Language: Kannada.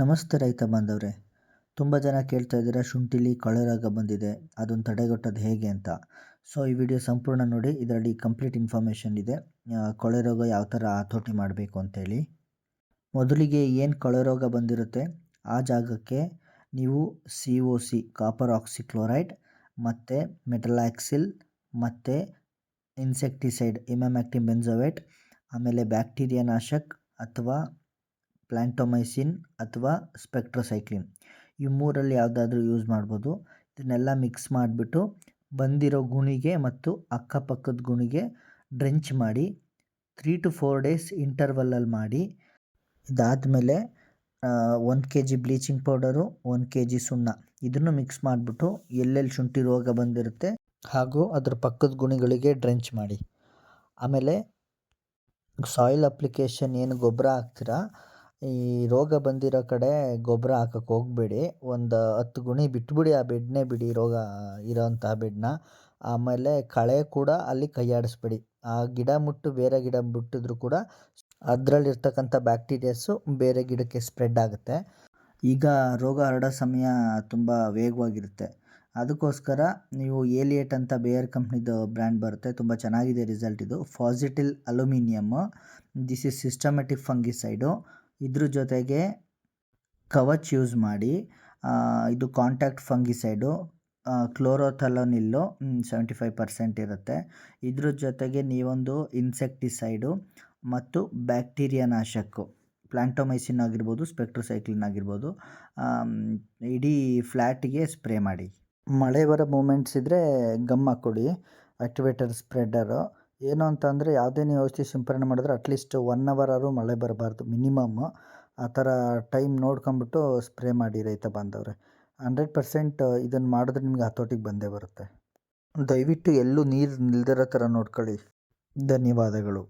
ನಮಸ್ತೆ ರೈತ ಬಾಂಧವ್ರೆ. ತುಂಬ ಜನ ಕೇಳ್ತಾ ಇದ್ದೀರಾ, ಶುಂಠಿಲಿ ಕೊಳೆ ರೋಗ ಬಂದಿದೆ ಅದನ್ನು ತಡೆಗಟ್ಟೋದು ಹೇಗೆ ಅಂತ. ಸೊ ಈ ವಿಡಿಯೋ ಸಂಪೂರ್ಣ ನೋಡಿ, ಇದರಲ್ಲಿ ಕಂಪ್ಲೀಟ್ ಇನ್ಫಾರ್ಮೇಷನ್ ಇದೆ. ಕೊಳೆ ರೋಗ ಯಾವ ಥರ ಹತೋಟಿ ಮಾಡಬೇಕು ಅಂತೇಳಿ. ಮೊದಲಿಗೆ ಏನು ಕೊಳೆ ರೋಗ ಬಂದಿರುತ್ತೆ? ಆ ಜಾಗಕ್ಕೆ ನೀವು C O C copper oxychloride ಮತ್ತು ಮೆಟಲಾಕ್ಸಿಲ್ ಮತ್ತು ಇನ್ಸೆಕ್ಟಿಸೈಡ್ ಇಮ್ಯಾಮ್ಯಾಕ್ಟಿನ್ ಬೆನ್ಸೋವೇಟ್ ಆಮೇಲೆ ಬ್ಯಾಕ್ಟೀರಿಯಾ ನಾಶಕ್, ಅಥವಾ ಪ್ಲ್ಯಾಂಟೊಮೈಸಿನ್ ಅಥವಾ ಸ್ಪೆಕ್ಟ್ರೋಸೈಕ್ಲಿನ್. ಈ ಮೂರಲ್ಲಿ ಯಾವುದಾದ್ರೂ ಯೂಸ್ ಮಾಡ್ಬೋದು. ಇದನ್ನೆಲ್ಲ ಮಿಕ್ಸ್ ಮಾಡಿಬಿಟ್ಟು ಬಂದಿರೋ ಗುಣಿಗೆ ಮತ್ತು ಅಕ್ಕಪಕ್ಕದ ಗುಣಿಗೆ ಡ್ರೆಂಚ್ ಮಾಡಿ ತ್ರೀ ಟು ಫೋರ್ ಡೇಸ್ ಇಂಟರ್ವಲಲ್ಲಿ ಮಾಡಿ, ಇದಾದಮೇಲೆ ಒಂದು ಕೆ ಜಿ ಬ್ಲೀಚಿಂಗ್ ಪೌಡರು ಒಂದು ಕೆ ಜಿ ಸುಣ್ಣ. ಇದನ್ನು ಮಿಕ್ಸ್ ಮಾಡಿಬಿಟ್ಟು ಎಲ್ಲೆಲ್ಲಿ ಶುಂಠಿ ರೋಗ ಬಂದಿರುತ್ತೆ ಹಾಗೂ ಅದರ ಪಕ್ಕದ ಗುಣಿಗಳಿಗೆ ಡ್ರೆಂಚ್ ಮಾಡಿ. ಆಮೇಲೆ ಸಾಯಿಲ್ ಅಪ್ಲಿಕೇಶನ್ ಏನು ಗೊಬ್ಬರ ಹಾಕ್ತೀರಾ ಈ ರೋಗ ಬಂದಿರೋ ಕಡೆ ಗೊಬ್ಬರ ಹಾಕಕ್ಕೆ ಹೋಗಬೇಡಿ. ಒಂದು ಹತ್ತು ಗುಣಿ ಬಿಟ್ಬಿಡಿ ಆ ಬೆಡ್ನೇ ಬಿಡಿ ರೋಗ ಇರೋಂಥ ಬೆಡ್ನ. ಆಮೇಲೆ ಕಳೆ ಕೂಡ ಅಲ್ಲಿ ಕೈಯಾಡಿಸ್ಬೇಡಿ. ಆ ಗಿಡ ಮುಟ್ಟು ಬೇರೆ ಗಿಡ ಮುಟ್ಟಿದ್ರು ಕೂಡ ಅದರಲ್ಲಿರ್ತಕ್ಕಂಥ ಬ್ಯಾಕ್ಟೀರಿಯಾಸು ಬೇರೆ ಗಿಡಕ್ಕೆ ಸ್ಪ್ರೆಡ್ ಆಗುತ್ತೆ. ಈಗ ರೋಗ ಹರಡೋ ಸಮಯ ತುಂಬ ವೇಗವಾಗಿರುತ್ತೆ. ಅದಕ್ಕೋಸ್ಕರ ನೀವು ಏಲಿಯೇಟ್ ಅಂತ ಬೇಯರ್ ಕಂಪ್ನಿದು ಬ್ರ್ಯಾಂಡ್ ಬರುತ್ತೆ. ತುಂಬ ಚೆನ್ನಾಗಿದೆ ರಿಸಲ್ಟ್ ಇದು. Fosetyl aluminium this is systemic fungicide. ಇದ್ರ ಜೊತೆಗೆ ಕವಚ್ ಯೂಸ್ ಮಾಡಿ ಇದು contact fungicide chlorothalonil seventy five percent ಇರುತ್ತೆ. ಇದ್ರ ಜೊತೆಗೆ ನೀವೊಂದು ಇನ್ಸೆಕ್ಟಿಸೈಡು ಮತ್ತು ಬ್ಯಾಕ್ಟೀರಿಯಾ ನಾಶಕ್ಕು ಪ್ಲ್ಯಾಂಟೊಮೈಸಿನ್ ಆಗಿರ್ಬೋದು ಸ್ಪೆಕ್ಟ್ರೋಸೈಕ್ಲಿನ್ ಆಗಿರ್ಬೋದು ಇಡೀ ಫ್ಲ್ಯಾಟಿಗೆ ಸ್ಪ್ರೇ ಮಾಡಿ. ಮಳೆ ಬರೋ ಮೂಮೆಂಟ್ಸ್ ಇದ್ದರೆ ಗಮ್ ಹಾಕ್ಕೊಡಿ ಆಕ್ಟಿವೇಟರ್ ಸ್ಪ್ರೆಡರು ಏನು ಅಂತಂದರೆ ಯಾವುದೇ ನೀವು ಔಷಧಿ ಸಿಂಪರಣೆ ಮಾಡಿದ್ರೆ ಅಟ್ಲೀಸ್ಟ್ ಒನ್ ಅವರ್ ಆದರೂ ಮಳೆ ಬರಬಾರ್ದು ಮಿನಿಮಮ್ ಆ ಥರ ಟೈಮ್ ನೋಡ್ಕೊಂಬಿಟ್ಟು ಸ್ಪ್ರೇ ಮಾಡಿ ರೈತ ಬಾಂಧವ್ರೆ. ಹಂಡ್ರೆಡ್ ಪರ್ಸೆಂಟ್ ಇದನ್ನು ಮಾಡಿದ್ರೆ ನಿಮ್ಗೆ ಹತೋಟಿಗೆ ಬಂದೇ ಬರುತ್ತೆ. ದಯವಿಟ್ಟು ಎಲ್ಲೂ ನೀರು ನಿಲ್ದಿರೋ ಥರ ನೋಡ್ಕೊಳ್ಳಿ. ಧನ್ಯವಾದಗಳು.